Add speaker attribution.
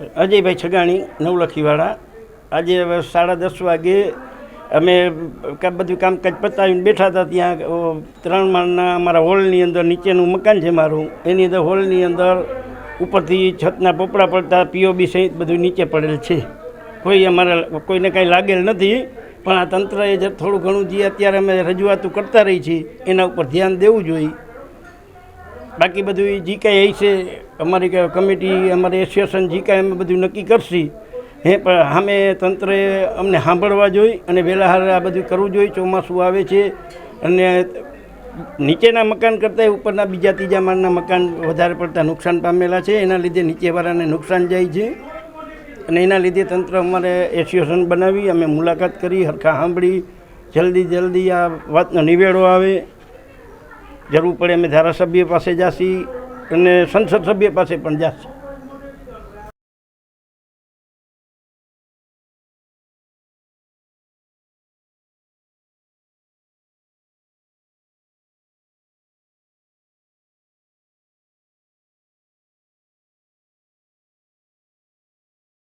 Speaker 1: અજયભાઈ છગાણી, નવલખીવાળા. આજે હવે સાડા દસ વાગે અમે બધું કામકાજ પતાવીને બેઠા હતા ત્યાં ત્રણ માળના અમારા હોલની અંદર નીચેનું મકાન છે મારું. એની અંદર હોલની અંદર ઉપરથી છતના પોપડા પડતા પીઓબી સહિત બધું નીચે પડેલ છે. કોઈ અમારા કોઈને કાંઈ લાગેલ નથી, પણ આ તંત્રએ જે થોડું ઘણું જે અત્યારે અમે રજૂઆતો કરતા રહી છીએ, એના ઉપર ધ્યાન દેવું જોઈએ. બાકી બધું જી કાંઈ હશે અમારી ક- કમિટી, અમારી એસોસિએશન જી કાંઈ અમે બધું નક્કી કરશી. હે, પણ સામે તંત્રે અમને સાંભળવા જોઈએ અને વહેલા આ બધું કરવું જોઈએ ચોમાસું આવે છે અને નીચેના મકાન કરતાં ઉપરના બીજા ત્રીજા માળના મકાન વધારે પડતા નુકસાન પામેલા છે. એના લીધે નીચેવાળાને નુકસાન જાય છે. અને એના લીધે તંત્ર અમારે એસોસિએશન બનાવી, અમે મુલાકાત કરી, હરખા સાંભળી, જલ્દી જલ્દી આ વાતનો નિવેડો આવે. જરૂર પડે અમે ધારાસભ્ય પાસે જાશી અને સંસદ સભ્ય પાસે પણ જાશી